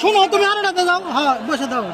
শোনো তুমি আরেকটাতে যাও। হ্যাঁ বসে দাও।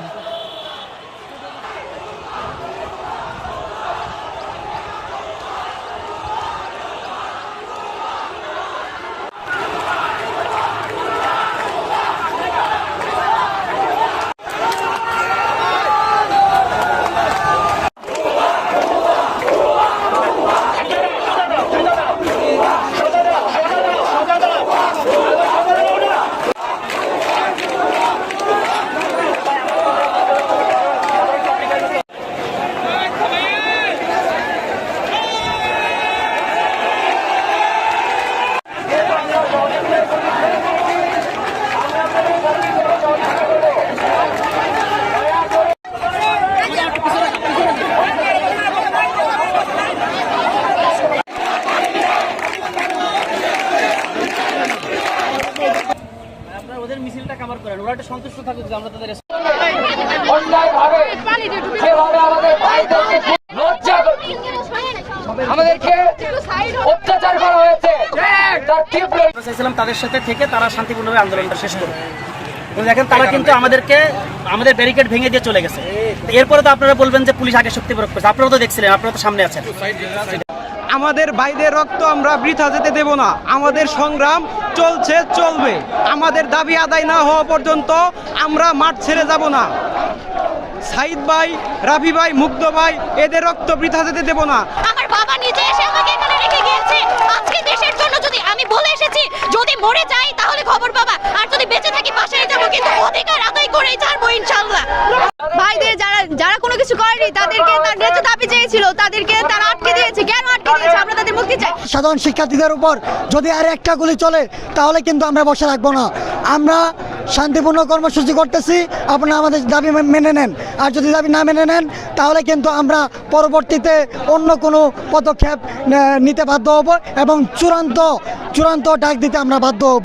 ওদের কামার করেন ওরা একটা সন্তুষ্ট থাকুক যে আমরা তাদের অন্যায়ভাবে যেভাবে আমাদের ভাইদেরকে লজ্জা আমাদেরকে অত্যাচার করা হয়েছে। তার তীব্র চাইছিলাম তাদের সাথে থেকে তারা শান্তিপূর্ণভাবে আন্দোলনটা শেষ করবে দেখেন তারা কিন্তু আমাদেরকে আমাদের ব্যারিকেড ভেঙে দিয়ে চলে গেছে। এরপরে তো আপনারা বলবেন যে পুলিশ আগে শক্তি প্রয়োগ করেছে। আপনারা তো দেখছিলেন আপনারা তো সামনে আছেন। আমাদের ভাইদের রক্ত আমরা বৃথা যেতে দেব না। আমাদের সংগ্রাম চলছে চলবে। আমাদের দাবি আদায় না হওয়া পর্যন্ত আমরা মাঠ ছেড়ে যাব না। সাইদ ভাই রাফি ভাই মুগ্ধ ভাই এদের রক্ত বৃথা যেতে দেব না। আমার বাবা নিজে এসে আমাকে এখানে রেখে গিয়েছে। আজকে দেশের জন্য যদি আমি বলে এসেছি যদি মরে যাই তাহলে খবর পাবা। আর যদি বেঁচে থাকি পাশে যাব। কিন্তু অধিকার আদায় করেই ছাড়বো ইনশাল্লাহ ভাইদের যারা যারা কোনো কিছু করেনি তাদেরকে তার ন্যায্য দাবি চেয়েছিল। তাদেরকে তারা আটকে দিয়েছে। কেন সাধারণ শিক্ষার্থীদের উপর যদি আর একটা গুলি চলে, তাহলে কিন্তু আমরা বসে রাখব না। আমরা শান্তিপূর্ণ কর্মসূচি করতেছি, আপনারা আমাদের দাবি মেনে নেন। আর যদি দাবি না মেনে নেন, তাহলে কিন্তু আমরা পরবর্তীতে অন্য কোনো পদক্ষেপ নিতে বাধ্য হব এবং চূড়ান্ত চূড়ান্ত ডাক দিতে আমরা বাধ্য হব।